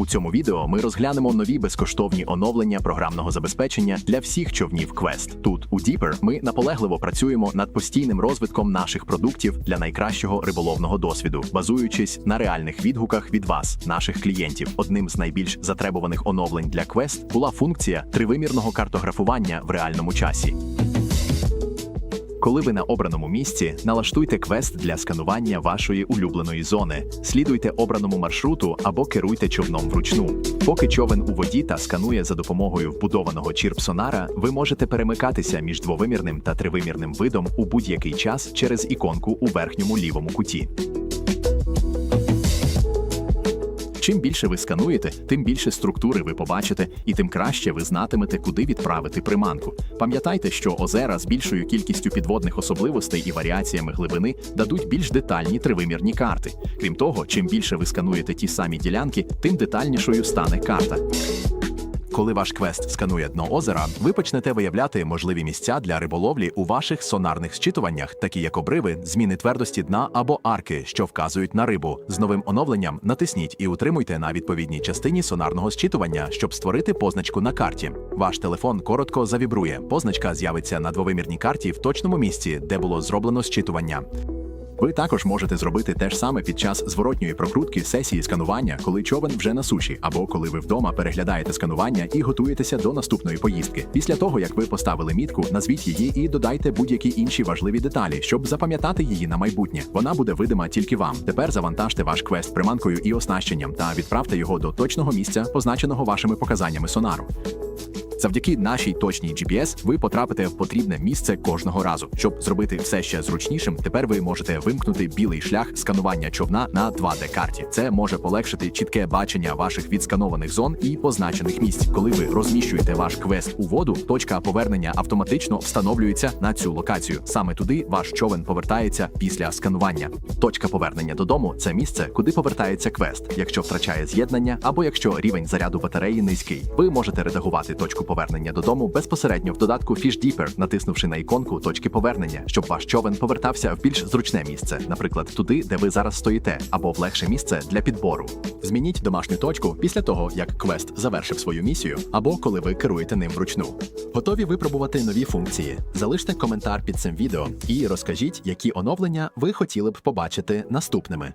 У цьому відео ми розглянемо нові безкоштовні оновлення програмного забезпечення для всіх човнів Quest. Тут у Deeper ми наполегливо працюємо над постійним розвитком наших продуктів для найкращого риболовного досвіду, базуючись на реальних відгуках від вас, наших клієнтів. Одним з найбільш затребуваних оновлень для Quest була функція тривимірного картографування в реальному часі. Коли ви на обраному місці, налаштуйте квест для сканування вашої улюбленої зони, слідуйте обраному маршруту або керуйте човном вручну. Поки човен у воді та сканує за допомогою вбудованого чірпсонара, ви можете перемикатися між двовимірним та тривимірним видом у будь-який час через іконку у верхньому лівому куті. Чим більше ви скануєте, тим більше структури ви побачите, і тим краще ви знатимете, куди відправити приманку. Пам'ятайте, що озера з більшою кількістю підводних особливостей і варіаціями глибини дадуть більш детальні тривимірні карти. Крім того, чим більше ви скануєте ті самі ділянки, тим детальнішою стане карта. Коли ваш квест сканує дно озера, ви почнете виявляти можливі місця для риболовлі у ваших сонарних зчитуваннях, такі як обриви, зміни твердості дна або арки, що вказують на рибу. З новим оновленням натисніть і утримуйте на відповідній частині сонарного зчитування, щоб створити позначку на карті. Ваш телефон коротко завібрує. Позначка з'явиться на двовимірній карті в точному місці, де було зроблено зчитування. Ви також можете зробити те ж саме під час зворотньої прокрутки сесії сканування, коли човен вже на суші, або коли ви вдома переглядаєте сканування і готуєтеся до наступної поїздки. Після того, як ви поставили мітку, назвіть її і додайте будь-які інші важливі деталі, щоб запам'ятати її на майбутнє. Вона буде видима тільки вам. Тепер завантажте ваш квест приманкою і оснащенням та відправте його до точного місця, позначеного вашими показаннями сонару. Завдяки нашій точній GPS ви потрапите в потрібне місце кожного разу. Щоб зробити все ще зручнішим, тепер ви можете вимкнути білий шлях сканування човна на 2D-карті. Це може полегшити чітке бачення ваших відсканованих зон і позначених місць. Коли ви розміщуєте ваш квест у воду, точка повернення автоматично встановлюється на цю локацію. Саме туди ваш човен повертається після сканування. Точка повернення додому це місце, куди повертається квест, якщо втрачає з'єднання або якщо рівень заряду батареї низький. Ви можете редагувати точку повернення додому безпосередньо в додатку Fish Deeper, натиснувши на іконку точки повернення, щоб ваш човен повертався в більш зручне місце, наприклад, туди, де ви зараз стоїте, або в легше місце для підбору. Змініть домашню точку після того, як квест завершив свою місію, або коли ви керуєте ним вручну. Готові випробувати нові функції? Залиште коментар під цим відео і розкажіть, які оновлення ви хотіли б побачити наступними.